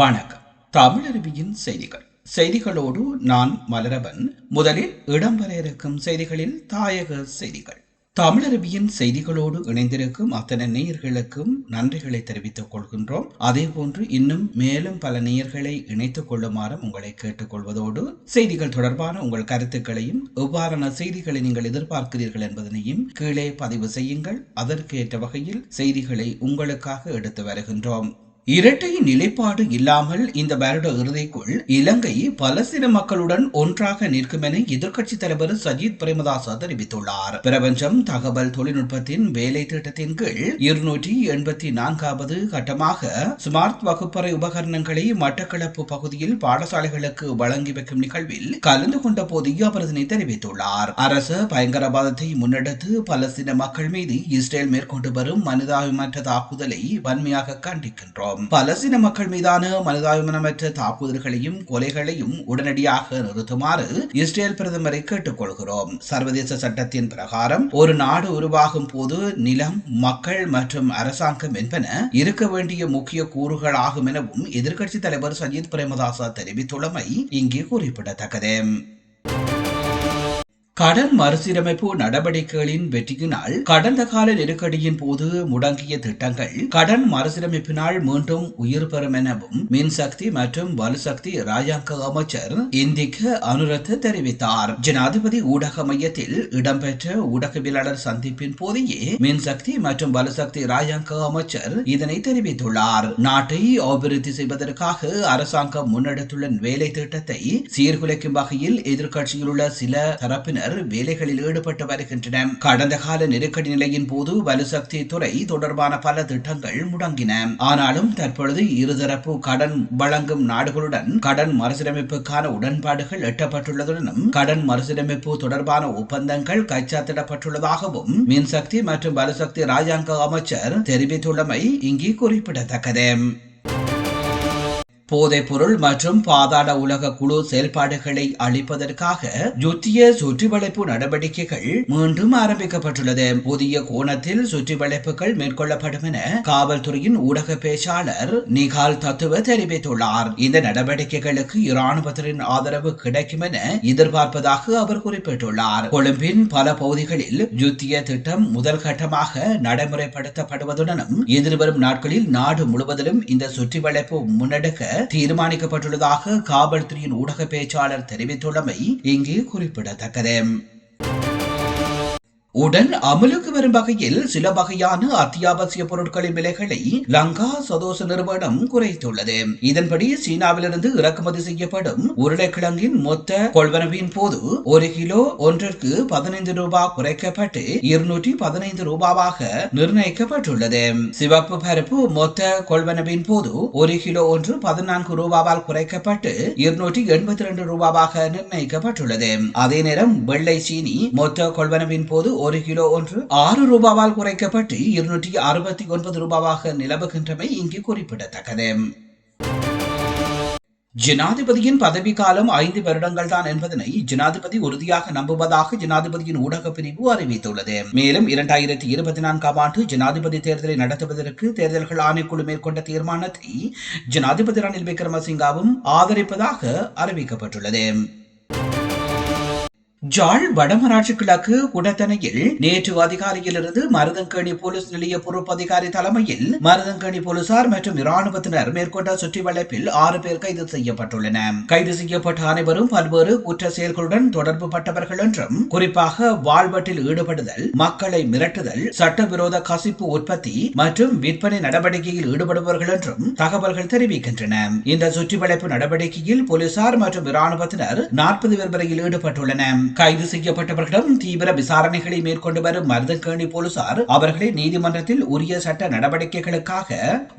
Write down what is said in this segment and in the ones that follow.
வணக்கம். தமிழருவியின் செய்திகள். செய்திகளோடு நான் மலரவன். முதலில் இடம்பெற இருக்கும் செய்திகளில் தாயக செய்திகள். தமிழருவியின் செய்திகளோடு இணைந்திருக்கும் அத்தனை நேயர்களுக்கும் நன்றிகளை தெரிவித்துக் கொள்கின்றோம். அதேபோன்று இன்னும் மேலும் பல நேயர்களை இணைத்துக் கொள்ளுமாறும் உங்களை கேட்டுக்கொள்வதோடு செய்திகள் தொடர்பான உங்கள் கருத்துக்களையும் எவ்வாறான செய்திகளை நீங்கள் எதிர்பார்க்கிறீர்கள் என்பதனையும் கீழே பதிவு செய்யுங்கள். அதற்கேற்ற வகையில் செய்திகளை உங்களுக்காக எடுத்து வருகின்றோம். இரட்டை நிலைப்பாடு இல்லாமல் இந்த வருட இறுதிக்குள் இலங்கை பலஸ்தீன மக்களுடன் ஒன்றாக நிற்கும் என எதிர்க்கட்சி தலைவர் சஜித் பிரேமதாச தெரிவித்துள்ளார். பிரபஞ்சம் தகவல் தொழில்நுட்பத்தின் வேலை திட்டத்தின் கீழ் இருநூற்றி எண்பத்தி நான்காவது கட்டமாக ஸ்மார்ட் வகுப்பறை உபகரணங்களை மட்டக்களப்பு பகுதியில் பாடசாலைகளுக்கு வழங்கி வைக்கும் நிகழ்வில் கலந்து கொண்ட போது அவர் இதனை தெரிவித்துள்ளார். அரசு பயங்கரவாதத்தை முன்னெடுத்து பலஸ்தீன மக்கள் மீது இஸ்ரேல் மேற்கொண்டு வரும் மனிதாபிமற்ற தாக்குதலை வன்மையாக கண்டிக்கின்றோம். பலஸ்தீன மக்கள் மீதான மனிதாபிமானமற்ற தாக்குதல்களையும் கொலைகளையும் உடனடியாக நிறுத்துமாறு இஸ்ரேல் பிரதமரை கேட்டுக்கொள்கிறோம். சர்வதேச சட்டத்தின் பிரகாரம் ஒரு நாடு உருவாகும் போது நிலம் மக்கள் மற்றும் அரசாங்கம் என்பன இருக்க வேண்டிய முக்கிய கூறுகளாகும் எனவும் எதிர்க்கட்சித் தலைவர் சஜித் பிரேமதாசா தெரிவித்துள்ளமை இங்கே குறிப்பிடத்தக்கது. கடன் மறுசீரமைப்பு நடவடிக்கைகளின் வெற்றியினால் கடந்த கால நெருக்கடியின் போது முடங்கிய திட்டங்கள் கடன் மறுசீரமைப்பினால் மீண்டும் உயிர் பெறும் எனவும் மின்சக்தி மற்றும் வலுசக்தி ராஜாங்க அமைச்சர் இந்திக்க அனுரத் தெரிவித்தார். ஜனாதிபதி ஊடக மையத்தில் இடம்பெற்ற ஊடகவியலாளர் சந்திப்பின் போதையே மின்சக்தி மற்றும் வலுசக்தி ராஜாங்க அமைச்சர் இதனை தெரிவித்துள்ளார். நாட்டை அபிவிருத்தி செய்வதற்காக அரசாங்கம் முன்னெடுத்துள்ள வேலை திட்டத்தை சீர்குலைக்கும் வகையில் எதிர்க்கட்சியில் உள்ள சில தரப்பினர் தரப்பினர் வேலைகளில் ஈடுபட்டு வருகின்றனர். கடந்த கால நெருக்கடி நிலையின் போது வலுசக்தி துறை தொடர்பான பல திட்டங்கள் முடங்கின. ஆனாலும் தற்பொழுது இருதரப்பு கடன் வழங்கும் நாடுகளுடன் கடன் மறுசீரமைப்புக்கான உடன்பாடுகள் எட்டப்பட்டுள்ளதுடனும் கடன் மறுசீரமைப்பு தொடர்பான ஒப்பந்தங்கள் கைச்சாத்திடப்பட்டுள்ளதாகவும் மின்சக்தி மற்றும் வலுசக்தி ராஜாங்க அமைச்சர் தெரிவித்துள்ளமை இங்கே குறிப்பிடத்தக்கது. போதைப்பொருள் மற்றும் பாதாள உலக குழு செயல்பாடுகளை அளிப்பதற்காக யுத்திய சுற்றிவளைப்பு நடவடிக்கைகள் மீண்டும் ஆரம்பிக்கப்பட்டுள்ளது. புதிய கோணத்தில் சுற்றிவளைப்புகள் மேற்கொள்ளப்படும் என காவல்துறையின் ஊடக பேச்சாளர் நிகால் தத்துவ தெரிவித்துள்ளார். இந்த நடவடிக்கைகளுக்கு இராணுவத்தினரின் ஆதரவு கிடைக்கும் என எதிர்பார்ப்பதாக அவர் குறிப்பிட்டுள்ளார். கொழும்பின் பல பகுதிகளில் யுத்திய திட்டம் முதல் கட்டமாக நடைமுறைப்படுத்தப்படுவதுடனும் எதிர்வரும் நாட்களில் நாடு முழுவதிலும் இந்த சுற்றிவளைப்பு முன்னெடுக்க தீர்மானிக்கப்பட்டுள்ளதாக காவல்துறையின் ஊடக பேச்சாளர் தெரிவித்துள்ளமை இங்கே குறிப்பிடத்தக்கது. உடன் அமலுக்கு வரும் வகையில் சில வகையான அத்தியாவசிய பொருட்களின் விலைகளை லங்கா சதோச நிறுவனம் குறைத்துள்ளது. இதன்படி சீனாவிலிருந்து இறக்குமதி செய்யப்படும் உருளைக்கிழங்கின் மொத்த கொள்வனவின் போது ஒரு கிலோ ஒன்றிற்கு பதினைந்து ரூபாய் குறைக்கப்பட்டு இருநூற்றி பதினைந்து ரூபாவாக நிர்ணயிக்கப்பட்டுள்ளது. சிவப்பு பருப்பு மொத்த கொள்வனவின் போது ஒரு கிலோ ஒன்று பதினான்கு ரூபாவால் குறைக்கப்பட்டு இருநூற்றி எண்பத்தி இரண்டு ரூபாவாக நிர்ணயிக்கப்பட்டுள்ளது. அதே நேரம் வெள்ளை சீனி மொத்த கொள்வனவின் போது ஒரு கிலோ ஒன்று ஆறு ரூபாவால் குறைக்கப்பட்டு இருநூற்றி அறுபத்தி ஒன்பது ரூபாவாக நிலவுகின்றமை இங்கு குறிப்பிடத்தக்கது. ஜனாதிபதியின் பதவி காலம் ஐந்து வருடங்கள் தான் என்பதனை ஜனாதிபதி உறுதியாக நம்புவதாக ஜனாதிபதியின் ஊடக பிரிவு அறிவித்துள்ளது. மேலும் இரண்டாயிரத்தி இருபத்தி நான்காம் ஆண்டு ஜனாதிபதி தேர்தலை நடத்துவதற்கு தேர்தல்கள் ஆணைக்குழு மேற்கொண்ட தீர்மானத்தை ஜனாதிபதி ரணில் விக்ரமசிங்காவும் ஆதரிப்பதாக அறிவிக்கப்பட்டுள்ளது. ஜாழ் வடமராட்சி கிழக்கு குடத்தனையில் நேற்று அதிகாலையிலிருந்து மருதங்கேணி போலீஸ் நிலைய பொறுப்பு அதிகாரி தலைமையில் மருதங்கேணி போலீசார் மற்றும் இராணுவத்தினர் மேற்கொண்ட சுற்றி வளைப்பில் ஆறு பேர் கைது செய்யப்பட்டுள்ளனர். கைது செய்யப்பட்ட அனைவரும் பல்வேறு குற்ற செயல்களுடன் தொடர்பு பட்டவர்கள் என்றும் குறிப்பாக வாழ்வட்டில் ஈடுபடுதல் மக்களை மிரட்டுதல் சட்டவிரோத கசிப்பு உற்பத்தி மற்றும் விற்பனை நடவடிக்கையில் ஈடுபடுபவர்கள் என்றும் தகவல்கள் தெரிவிக்கின்றன. இந்த சுற்றி வளைப்பு நடவடிக்கையில் போலீசார் மற்றும் இராணுவத்தினர் நாற்பது பேர் வரையில் ஈடுபட்டுள்ளனர். கைது செய்யப்பட்டவர்களிடம் தீவிர விசாரணைகளை மேற்கொண்டு வரும் மருதங்கேணி போலீசார் அவர்களை நீதிமன்றத்தில் உரிய சட்ட நடவடிக்கைகளுக்காக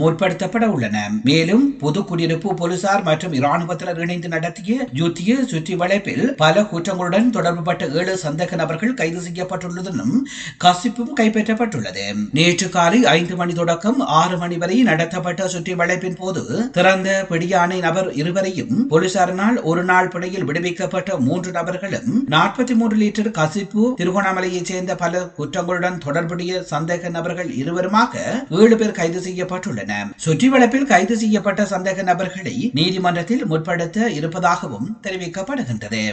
முற்படுத்தப்பட உள்ளன. மேலும் புது குடியிருப்பு போலீசார் மற்றும் இராணுவத்தினர் இணைந்து நடத்திய யுத்திய சுற்றி வளைப்பில் பல குற்றங்களுடன் தொடர்புபட்ட ஏழு சந்தேக நபர்கள் கைது செய்யப்பட்டுள்ளதும் கசிப்பும் கைப்பற்றப்பட்டுள்ளது. நேற்று காலை ஐந்து மணி தொடக்கம் ஆறு மணி வரை நடத்தப்பட்ட சுற்றி வளைப்பின் போது திறந்த பிடியானை நபர் இருவரையும் போலீசாரினால் ஒரு நாள் பிணையில் விடுவிக்கப்பட்ட மூன்று நபர்களும் நாற்பத்தி மூன்று லிட்டர் கசிப்பு திருகோணாமலையைச் சேர்ந்த பல குற்றங்களுடன் தொடர்புடைய சந்தேக நபர்கள் இருவருமாக ஏழு பேர் கைது செய்யப்பட்டுள்ளனர் சுற்றி வளைப்பில் கைது செய்யப்பட்ட சந்தேக நபர்களை நீதிமன்றத்தில் முற்படுத்த இருப்பதாகவும் தெரிவிக்கப்படுகின்றது.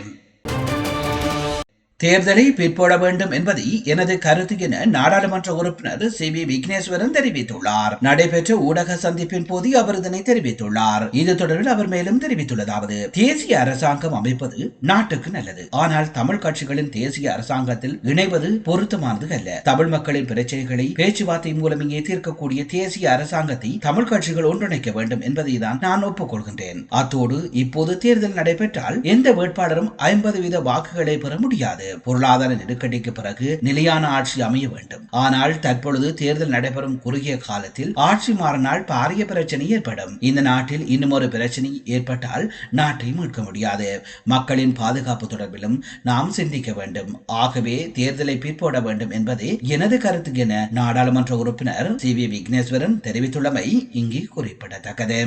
தேர்தலை பிற்போட வேண்டும் என்பதை எனது கருத்து என நாடாளுமன்ற உறுப்பினர் சி வி விக்னேஸ்வரன் தெரிவித்துள்ளார். நடைபெற்ற ஊடக சந்திப்பின் போது அவர் இதனை தெரிவித்துள்ளார். இது தொடர்பில் அவர் மேலும் தெரிவித்துள்ளதாவது தேசிய அரசாங்கம் அமைப்பது நாட்டுக்கு நல்லது. ஆனால் தமிழ் கட்சிகளின் தேசிய அரசாங்கத்தில் இணைவது பொருத்தமானது அல்ல. தமிழ் மக்களின் பிரச்சனைகளை பேச்சுவார்த்தை மூலமே தீர்க்கக்கூடிய தேசிய அரசாங்கத்தை தமிழ் கட்சிகள் ஒன்றிணைக்க வேண்டும் என்பதை தான் நான் ஒப்புக்கொள்கின்றேன். அத்தோடு இப்போது தேர்தல் நடைபெற்றால் எந்த வேட்பாளரும் ஐம்பது வீத வாக்குகளை பெற முடியாது. பொருளாதார நெருக்கடிக்கு பிறகு நிலையான ஆட்சி அமைய வேண்டும். ஆனால் தற்பொழுது தேர்தல் நடைபெறும் குறுகிய காலத்தில் ஆட்சி மாறினால் பாரிய பிரச்சனை ஏற்படும். இந்த நாட்டில் இன்னும் ஒரு பிரச்சனை ஏற்பட்டால் நாட்டை மீட்க முடியாது. மக்களின் பாதுகாப்பு தொடர்பிலும் நாம் சிந்திக்க வேண்டும். ஆகவே தேர்தலை பிற்போட வேண்டும் என்பதே எனது கருத்து என நாடாளுமன்ற உறுப்பினர் சி வி விக்னேஸ்வரன் தெரிவித்துள்ளமை இங்கே குறிப்பிடத்தக்கது.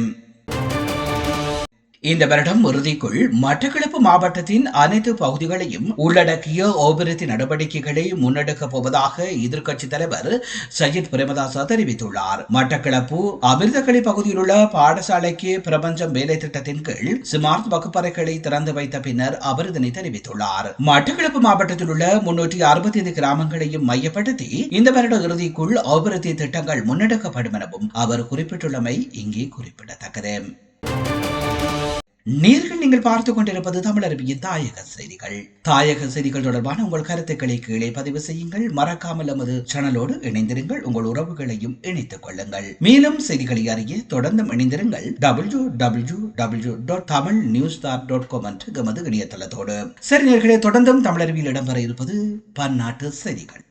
இந்த வருடம் இறுதிக்குள் மட்டக்களப்பு மாவட்டத்தின் அனைத்து பகுதிகளையும் உள்ளடக்கிய அபிவிருத்தி நடவடிக்கைகளை முன்னெடுக்கப் போவதாக எதிர்க்கட்சித் தலைவர் சையத் பிரேமதாசா தெரிவித்துள்ளார். மட்டக்களப்பு அமிர்தகளி பகுதியில் உள்ள பாடசாலைக்கு பிரபஞ்சம் வேலை திட்டத்தின் கீழ் ஸ்மார்ட் வகுப்பறைகளை திறந்து வைத்த பின்னர் அவர் இதனை தெரிவித்துள்ளார். மட்டக்களப்பு மாவட்டத்தில் உள்ள முன்னூற்றி அறுபத்தி ஐந்து கிராமங்களையும் மையப்படுத்தி இந்த வருட இறுதிக்குள் அபிவிருத்தி திட்டங்கள் முன்னெடுக்கப்படும் எனவும் அவர் குறிப்பிட்டுள்ளமை இங்கே குறிப்பிடத்தக்கது. நேர்கள் நீங்கள் பார்த்து கொண்டிருப்பது தமிழரபியின் தாயக செய்திகள். தாயக செய்திகள் தொடர்பான உங்கள் கருத்துக்களை கீழே பதிவு செய்யுங்கள். மறக்காமல் நமது சேனலோடு இணைந்திருங்கள். உங்கள் உறவுகளையும் இணைத்துக் கொள்ளுங்கள். மேலும் செய்திகளை அறிய தொடர்ந்து இணைந்திருங்கள். W W W dot Tamil news dot com என்று எமது இணையதளத்தோடு. சரி நேர்களை தொடர்ந்தும் தமிழருவியில் இடம்பெற இருப்பது பன்னாட்டு செய்திகள்.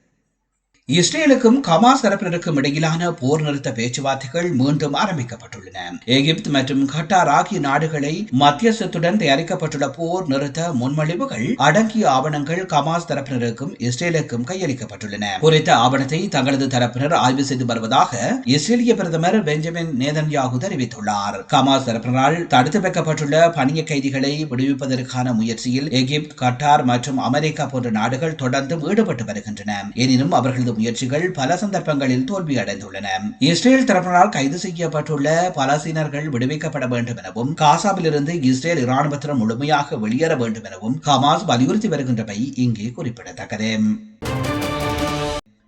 இஸ்ரேலுக்கும் கமாஸ் தரப்பினருக்கும் இடையிலான போர் நிறுத்த பேச்சுவார்த்தைகள் மீண்டும் ஆரம்பிக்கப்பட்டுள்ளன. எகிப்து மற்றும் கட்டார் ஆகிய நாடுகளை மத்தியஸ்தத்துடன் தயாரிக்கப்பட்டுள்ள போர் நிறுத்த முன்மொழிவுகள் அடங்கிய ஆவணங்கள் ஹமாஸ் தரப்பினருக்கும் இஸ்ரேலுக்கும் கையளிக்கப்பட்டுள்ளன. குறித்த ஆவணத்தை தங்களது தரப்பினர் ஆய்வு செய்து வருவதாக இஸ்ரேலிய பிரதமர் பெஞ்சமின் நேதன்யாகு தெரிவித்துள்ளார். கமாஸ் தரப்பினரால் தடுத்து வைக்கப்பட்டுள்ள பணிய கைதிகளை விடுவிப்பதற்கான முயற்சியில் எகிப்து கட்டார் மற்றும் அமெரிக்கா போன்ற நாடுகள் தொடர்ந்தும் ஈடுபட்டு வருகின்றன. எனினும் அவர்களது முயற்சிகள் பல சந்தர்ப்பங்களில் தோல்வியடைந்துள்ளன. இஸ்ரேல் தரப்பினால் கைது செய்யப்பட்டுள்ள பலஸ்தீனர்கள் விடுவிக்கப்பட வேண்டும் எனவும் காசாவிலிருந்து இஸ்ரேல் இராணுவத்தினர் முழுமையாக வெளியேற வேண்டும் எனவும் ஹமாஸ் வலியுறுத்தி வருகின்றமை இங்கே குறிப்பிடத்தக்கது.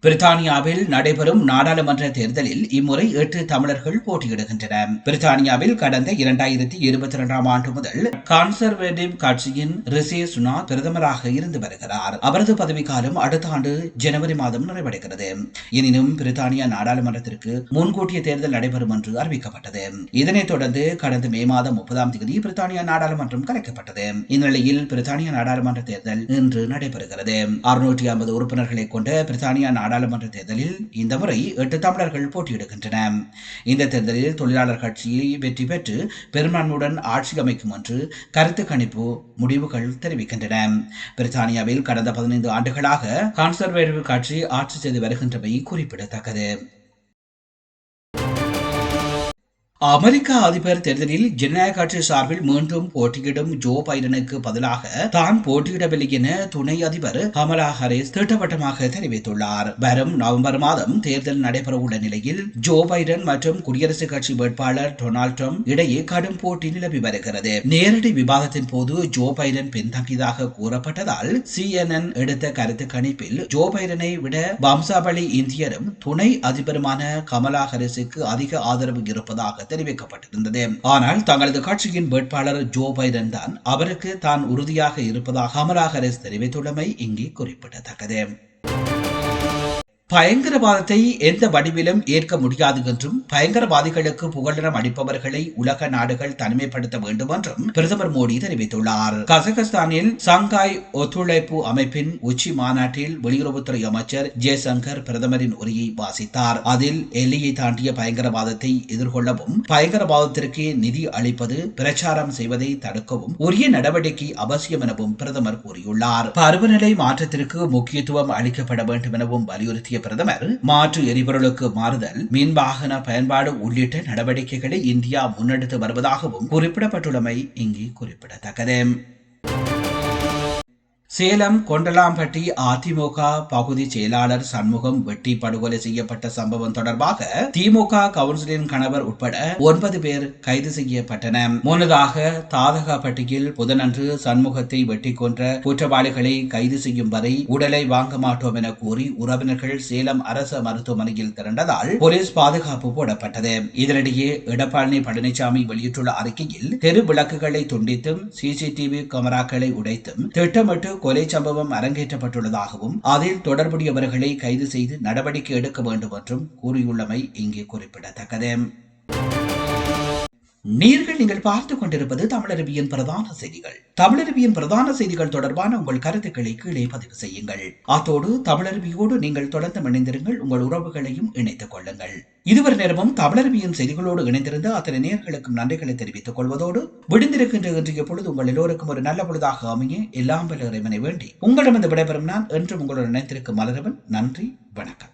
பிரித்தானியாவில் நடைபெறும் நாடாளுமன்ற தேர்தலில் இம்முறை எட்டு தமிழர்கள் போட்டியிடுகின்றனர். பிரித்தானியாவில் கடந்த இரண்டாயிரத்தி இருபத்தி இரண்டாம் ஆண்டு முதல் கன்சர்வேட்டிவ் கட்சியின் ரிஷி சுனா பிரதமராக இருந்து வருகிறார். அவரது பதவிக்காலம் அடுத்த ஆண்டு ஜனவரி மாதம் நிறைவடைகிறது. எனினும் பிரித்தானியா நாடாளுமன்றத்திற்கு முன்கூட்டிய தேர்தல் நடைபெறும் என்று அறிவிக்கப்பட்டது. இதனைத் தொடர்ந்து கடந்த மே மாதம் முப்பதாம் தேதி பிரித்தானியா நாடாளுமன்றம் கலைக்கப்பட்டது. இந்நிலையில் பிரித்தானியா நாடாளுமன்ற தேர்தல் இன்று நடைபெறுகிறது. அறுநூற்றி ஐம்பது உறுப்பினர்களை கொண்ட பிரித்தானியா நாடாளுமன்ற தேர்தலில் இந்த முறை எட்டு தமிழர்கள் போட்டியிடுகின்றன இந்த தேர்தலில் தொழிலாளர் கட்சி வெற்றி பெற்று பெரும்பான்மையுடன் ஆட்சி அமைக்கும் என்று கருத்து கணிப்பு முடிவுகள் தெரிவிக்கின்றன. பிரித்தானியாவில் கடந்த பதினைந்து ஆண்டுகளாக கன்சர்வேட்டிவ் கட்சி ஆட்சி செய்து வருகின்றமை குறிப்பிடத்தக்கது. அமெரிக்க அதிபர் தேர்தலில் ஜனநாயக கட்சி சார்பில் மீண்டும் போட்டியிடும் ஜோ பைடனுக்கு பதிலாக தான் போட்டியிடவில்லை என துணை அதிபர் கமலா ஹாரிஸ் திட்டவட்டமாக தெரிவித்துள்ளார். வரும் நவம்பர் மாதம் தேர்தல் நடைபெறவுள்ள நிலையில் ஜோ பைடன் மற்றும் குடியரசுக் கட்சி வேட்பாளர் டொனால்ட் ட்ரம்ப் இடையே கடும் போட்டி நிலவி வருகிறது. நேரடி விவாதத்தின் போது ஜோ பைடன் பின்தங்கியதாக கூறப்பட்டதால் சிஎன்என் எடுத்த கருத்து கணிப்பில் ஜோ பைடனை விட வம்சாவளி இந்தியரும் துணை அதிபருமான கமலா ஹாரிஸுக்கு அதிக ஆதரவு இருப்பதாக தெரிவிக்கப்பட்டிருந்தது. ஆனால் தங்களது கட்சியின் வேட்பாளர் ஜோ பைடன் தான் அவருக்கு தான் உறுதியாக இருப்பதாக கமலா ஹாரிஸ் தெரிவித்துள்ளமை இங்கே குறிப்பிடத்தக்கது. பயங்கரவாதத்தை எந்த வடிவிலும் ஏற்க முடியாது என்றும் பயங்கரவாதிகளுக்கு புகலிடம் அளிப்பவர்களை உலக நாடுகள் தனிமைப்படுத்த வேண்டும் என்றும் பிரதமர் மோடி தெரிவித்துள்ளார். கசகஸ்தானில் சங்காய் ஒத்துழைப்பு அமைப்பின் உச்சி மாநாட்டில் வெளியுறவுத்துறை அமைச்சர் ஜெய்சங்கர் பிரதமரின் உரையை வாசித்தார். அதில் எல்லையை தாண்டிய பயங்கரவாதத்தை எதிர்கொள்ளவும் பயங்கரவாதத்திற்கு நிதி அளிப்பது பிரச்சாரம் செய்வதை தடுக்கவும் உரிய நடவடிக்கை அவசியம் எனவும் பிரதமர் கூறியுள்ளார். பருவநிலை மாற்றத்திற்கு முக்கியத்துவம் அளிக்கப்பட வேண்டும் எனவும் வலியுறுத்திய பிரதமர் மாற்று எரிபொருளுக்கு மாறுதல் மின் வாகன பயன்பாடு உள்ளிட்ட நடவடிக்கைகளை இந்தியா முன்னெடுத்து வருவதாகவும் குறிப்பிடப்பட்டுள்ளமை இங்கே குறிப்பிடத்தக்கது. சேலம் கொண்டலாம்பட்டி அதிமுக பகுதி செயலாளர் சண்முகம் வெட்டி படுகொலை செய்யப்பட்ட சம்பவம் தொடர்பாக திமுக கவுன்சிலின் கணவர் உட்பட ஒன்பது பேர் கைது செய்யப்பட்டனர். முன்னதாக தாதகாப்பட்டியில் புதனன்று சண்முகத்தை வெட்டி கொன்ற குற்றவாளிகளை கைது செய்யும் வரை உடலை வாங்க மாட்டோம் என கூறி உறவினர்கள் சேலம் அரசு மருத்துவமனையில் திரண்டதால் போலீஸ் பாதுகாப்பு போடப்பட்டது. இதனிடையே எடப்பாடி பழனிசாமி வெளியிட்டுள்ள அறிக்கையில் தெரு விளக்குகளை துண்டித்தும் சிசிடிவி கேமராக்களை உடைத்தும் திட்டமிட்டு கொலை சம்பவம் அரங்கேற்றப்பட்டுள்ளதாகவும் அதில் தொடர்புடையவர்களை கைது செய்து நடவடிக்கை எடுக்க வேண்டும் என்றும் கூறியுள்ளமை இங்கே குறிப்பிடத்தக்கது. நீர்கள் நீங்கள் பார்த்துக் கொண்டிருப்பது தமிழருவியின் பிரதான செய்திகள். தமிழருவியின் பிரதான செய்திகள் தொடர்பான உங்கள் கருத்துக்களை கீழே பதிவு செய்யுங்கள். அத்தோடு தமிழருவியோடு நீங்கள் தொடர்ந்து இணைந்திருங்கள். உங்கள் உறவுகளையும் இணைத்துக் கொள்ளுங்கள். இதுவரை நேரமும் தமிழருவியின் செய்திகளோடு இணைந்திருந்த அத்தனை நேர்களுக்கும் நன்றிகளை தெரிவித்துக் கொள்வதோடு விடுந்திருக்கின்ற இன்றைய பொழுது உங்கள் எல்லோருக்கும் ஒரு நல்ல பொழுதாக அமைய எல்லாம் வல்ல இறைவனை வேண்டி உங்களிடமிருந்து விடைபெறும் நான் என்றும் உங்களுடன் இணைந்திருக்கும் மலரவன். நன்றி வணக்கம்.